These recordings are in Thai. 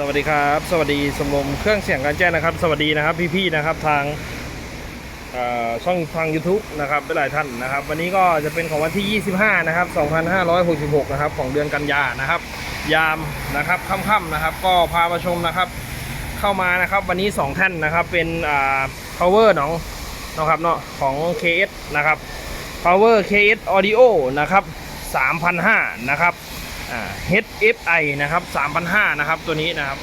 สวัสดีครับ สวัสดีสมรมเครื่องเสียงการแจ้งนะครับ สวัสดีนะครับพี่ๆนะครับทางช่องทาง YouTube นะครับหลายท่านนะครับ วันนี้ก็จะเป็นของวันที่ 25 นะครับ 2566 นะครับ ของเดือนกันยานะครับ ยามนะครับค่ำๆนะครับ ก็พามาชมนะครับ เข้ามานะครับ วันนี้ 2 ท่านนะครับ เป็นอ่า power หนองนะครับเนาะของ KS นะครับ power KS audio นะครับ3,500นะครับ HFI นะครับ3,500นะครับตัวนี้นะครับ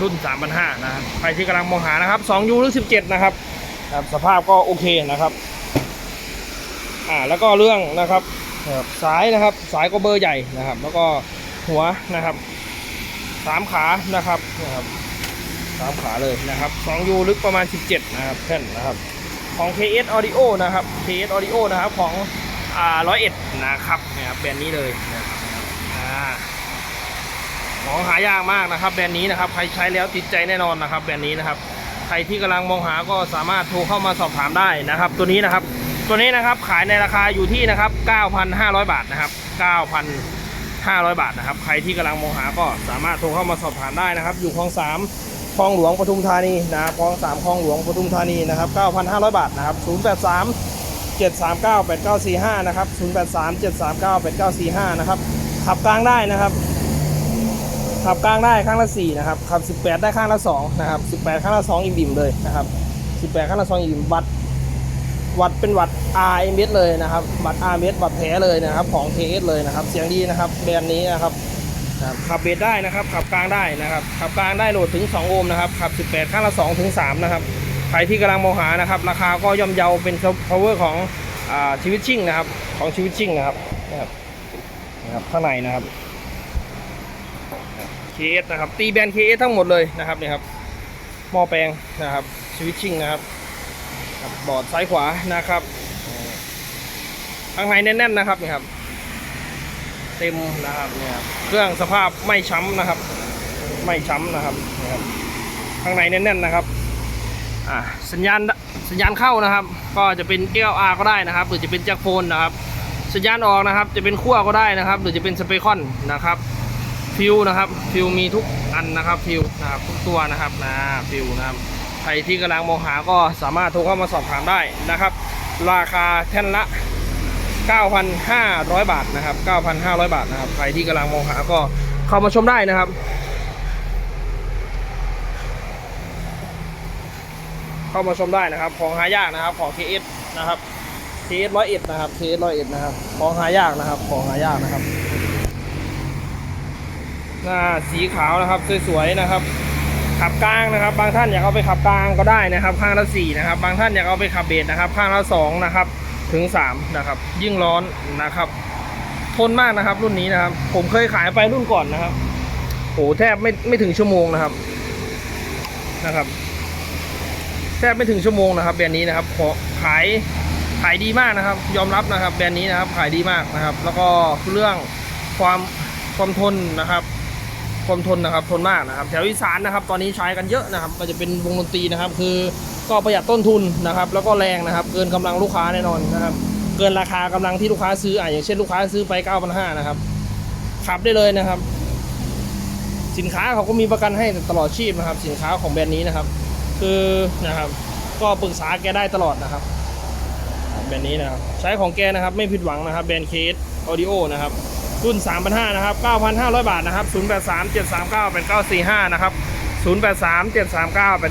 รุ่น 3,500นะครับใครที่กำลังมองหานะครับ2 U หรือ17 นะครับครับสภาพก็โอเคนะครับอ่าแล้วก็เรื่องนะครับสายนะครับสายก็เบอร์ใหญ่นะครับ แล้วก็หัวนะครับสามขานะครับนะครับสามขาเลยนะครับ2 U ลึกประมาณ 17 นะครับแท่นนะครับของ KS Audio นะครับ KS Audio นะครับของอ่าร้อยเอ็ดนะครับเนี่ยครับแบรนด์นี้เลยนะครับ ของหายากมากนะครับ แบรนด์นี้นะครับ ใครใช้แล้วติดใจแน่นอนนะครับ แบรนด์นี้นะครับ ใครที่กำลังมองหาก็สามารถโทรเข้ามาสอบถามได้นะครับ ตัวนี้นะครับ ตัวนี้นะครับขายในราคาอยู่ที่นะครับ 9,500 บาทนะครับ 9,500 บาทนะครับ ใครที่กำลังมองหาก็สามารถโทรเข้ามาสอบถามได้นะครับ อยู่คลองสามคลองหลวงปทุมธานีนะครับคลองสามคลองหลวงปทุมธานีนะครับ 9,500 บาทนะครับ 083 739 8945 นะครับ 083 739 8945 นะครับ ขับกลางได้นะครับ ขับกลางได้ข้างละ4นะครับขับ 18 ได้ข้างละ2นะครับ 18 ข้างละ2อิ่มบิ่มเลยนะครับ 18 ข้างละ2อิ่มบิ่มวัดวัดเป็นวัด RMS เลยนะครับวัด RMS วัดแท้เลยนะครับ ของ KS เลยนะครับ เสียงดีนะครับแบรนด์นี้นะครับขับเบสได้นะครับ ขับกลางได้นะครับ ขับกลางได้โหลดถึง 2 โอห์มนะครับ ขับ 18 ข้างละ2ถึง3นะครับ ใครที่กำลังมองหานะครับ ราคาก็ย่อมเยาเป็น power ของอชีวิตชิ่งนะครับ ของชีวิตชิ่งนะครับนะครับ นะครับข้างในนะครับ KS นะครับ ตีแบนด์ KS ทั้งหมดเลยนะครับเนี่ยครับหม้อแปลงนะครับชีวิตชิ่งนะครับบอร์ดซ้ายขวานะครับข้างในแน่นๆนะครับนี่ครับ เต็มนะครับเนี่ยครับเครื่องสภาพไม่ช้ำนะครับ ไม่ช้ำนะครับนะครับ ข้างในแน่นๆนะครับอ่าสัญญาณสัญญาณเข้านะครับ ก็จะเป็น LR ก็ได้นะครับ หรือจะเป็นแจ็คโฟนนะครับ สัญญาณออกนะครับ จะเป็นขั้วก็ได้นะครับ หรือจะเป็นสเปคอนนะครับฟิวนะครับฟิวมีทุกอันนะครับฟิวนะครับทุกตัวนะครับนะฟิวนะครับใครที่กำลังมองหาก็สามารถโทรเข้ามาสอบถามได้นะครับ ราคาแท่นละ 9,500 บาทนะครับ 9,500 บาทนะครับ ใครที่กำลังมองหาก็เข้ามาชมได้นะครับ เข้ามาชมได้นะครับ ของหายากนะครับของ KS นะครับ KS ร้อยเอ็ดนะครับ KS ร้อยเอ็ดนะครับ ของหายากนะครับ ของหายากนะครับ หน้าสีขาวนะครับ สวยๆนะครับ ขับกลางนะครับ บางท่านอยากเอาไปขับกลางก็ได้นะครับ ข้างละสี่นะครับ บางท่านอยากเอาไปขับเบสนะครับ ข้างละสองนะครับ ถึง3นะครับ ยิ่งร้อนนะครับ ทนมากนะครับ รุ่นนี้นะครับ ผมเคยขายไปรุ่นก่อนนะครับโอ้แทบไม่ไม่ถึงชั่วโมงนะครับนะครับ แทบไม่ถึงชั่วโมงนะครับแบรนด์นี้นะครับขอขาย ขายดีมากนะครับ ยอมรับนะครับ แบรนด์นี้นะครับขายดีมากนะครับ แล้วก็เรื่องความความทนนะครับ ความทนนะครับทนมากนะครับแถวอีสานนะครับ ตอนนี้ใช้กันเยอะนะครับ ก็จะเป็นวงดนตรีนะครับ คือก็ประหยัดต้นทุนนะครับ แล้วก็แรงนะครับ เกินกำลังลูกค้าแน่นอนนะครับ เกินราคากำลังที่ลูกค้าซื้ออะอย่างเช่นลูกค้าซื้อไป9,500นะครับขับได้เลยนะครับ สินค้าเขาก็มีประกันให้ตลอดชีพนะครับ สินค้าของแบรนด์นี้นะครับ คือนะครับ ก็ปรึกษาแกได้ตลอดนะครับ แบรนด์นี้นะครับใช้ของแกนะครับไม่ผิดหวังนะครับแบรนด์เคสออดิโอนะครับรุ่น 3,500นะครับ 9,500 บาทนะครับ 083 739 8945 นะครับ 083 739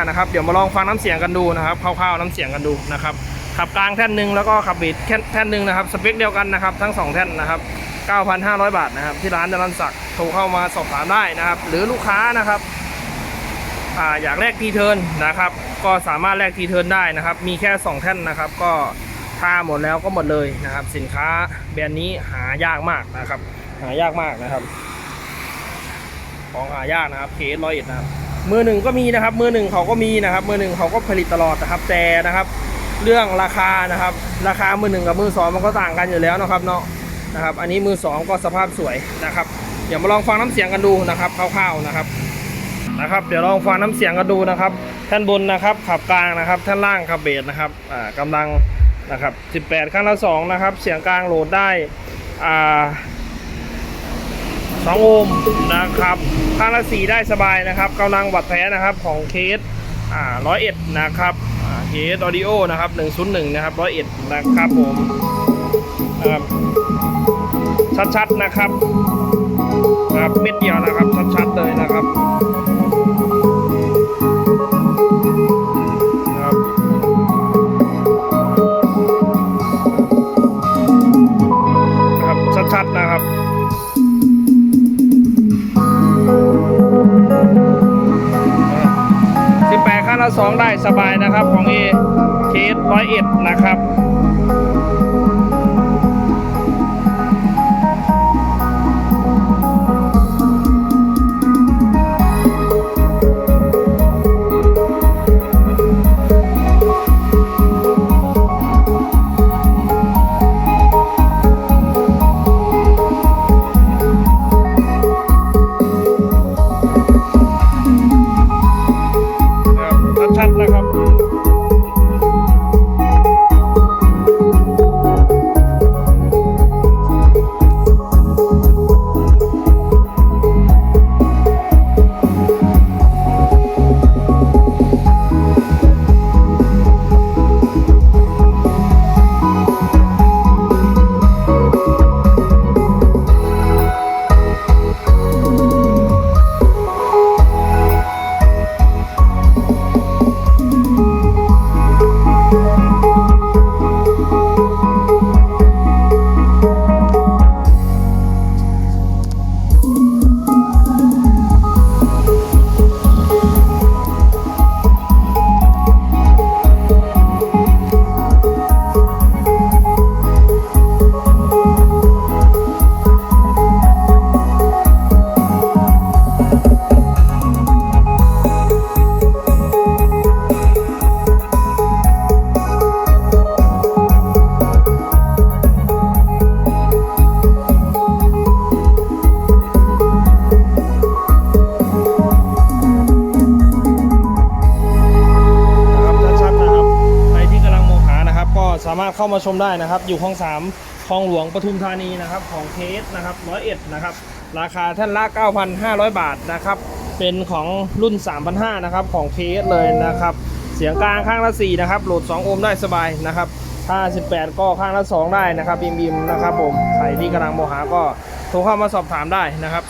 8945 นะครับ เดี๋ยวมาลองฟังน้ำเสียงกันดูนะครับคร่าวๆน้ำเสียงกันดูนะครับ ขับกลางแท่นหนึ่งแล้วก็ขับเบสแท่นหนึ่งนะครับ สเปคเดียวกันนะครับ ทั้ง 2 แท่นนะครับ 9,500 บาทนะครับ ที่ร้านจรันศักดิ์โทรเข้ามาสอบถามได้นะครับ หรือลูกค้านะครับ อ่าอยากแลกทีเทิร์นนะครับ ก็สามารถแลกทีเทิร์นได้นะครับ มีแค่ 2 แท่นนะครับ ก็ถ้าหมดแล้วก็หมดเลยนะครับ สินค้าแบรนด์นี้หายากมากนะครับ หายากมากนะครับ ของหายากนะครับเคสร้อยเอ็ดนะครับมือหนึ่งก็มีนะครับ มือหนึ่งเขาก็มีนะครับ มือหนึ่งเขาก็ผลิตตลอดนะครับ แต่นะครับ เรื่องราคานะครับ ราคามือหนึ่งกับมือสองมันก็ต่างกันอยู่แล้วนะครับเนาะนะครับ อันนี้มือสองก็สภาพสวยนะครับเดี๋ยวมาลองฟังน้ำเสียงกันดูนะครับคร่าวๆนะครับ นะครับ เดี๋ยวลองฟังน้ำเสียงกันดูนะครับท่านบนนะครับขับกลางนะครับท่านล่างขับเบสนะครับอ่ากำลังนะครับ 18ข้างละ2นะครับ เสียงกลางโหลดได้อ่าสองโอห์มนะครับข้างละสีได้สบายนะครับกำลังวัดแท้นะครับของเคสอ่าร้อยเอ็ดนะครับเคสออดิโอนะครับหนึ่งศูนย์หนึ่งนะครับร้อยเอ็ดนะครับผมนะครับชัดๆนะครับครับเม็ดเดียวนะครับชัดๆเลยนะครับ สองได้สบายนะครับของเอเคสร้อยเอ็ดนะครับครับารถเข้ามาชมได้นะครับ อยู่ห้องสามคลองหลวงปทุมธานีนะครับ ของเคสนะครับร้อยเอ็ดนะครับ ราคาท่านละ 9,500 บาทนะครับ เป็นของรุ่น 3,500นะครับ ของเคสเลยนะครับ เสียงกลางข้างละ 4 นะครับ โหลด 2 โอห์มได้สบายนะครับถ้า18 ก็ข้างละ 2 ได้นะครับบิมบิมๆนะครับผม ใครที่กำลังโมหาก็โทรเข้ามาสอบถามได้นะครับ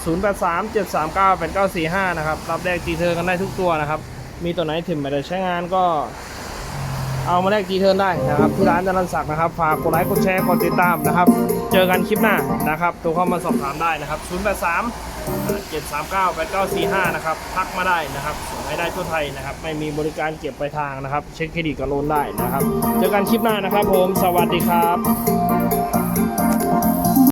0837398945 นะครับ รับแรกจีเธอกันได้ทุกตัวนะครับ มีตัวไหนถึงไม่ได้ใช้งานก็ เอามาแลกจีเทิร์นได้นะครับที่ร้านจรันศักดิ์นะครับฝากกดไลค์กดแชร์กดติดตามนะครับ เจอกันคลิปหน้านะครับโทรเข้ามาสอบถามได้นะครับ 083 739 8945 นะครับทักมาได้นะครับส่งให้ได้ทั่วไทยนะครับ ไม่มีบริการเก็บไปลายทางนะครับ เช็คเครดิตกับโลนได้นะครับ เจอกันคลิปหน้านะครับผมสวัสดีครับ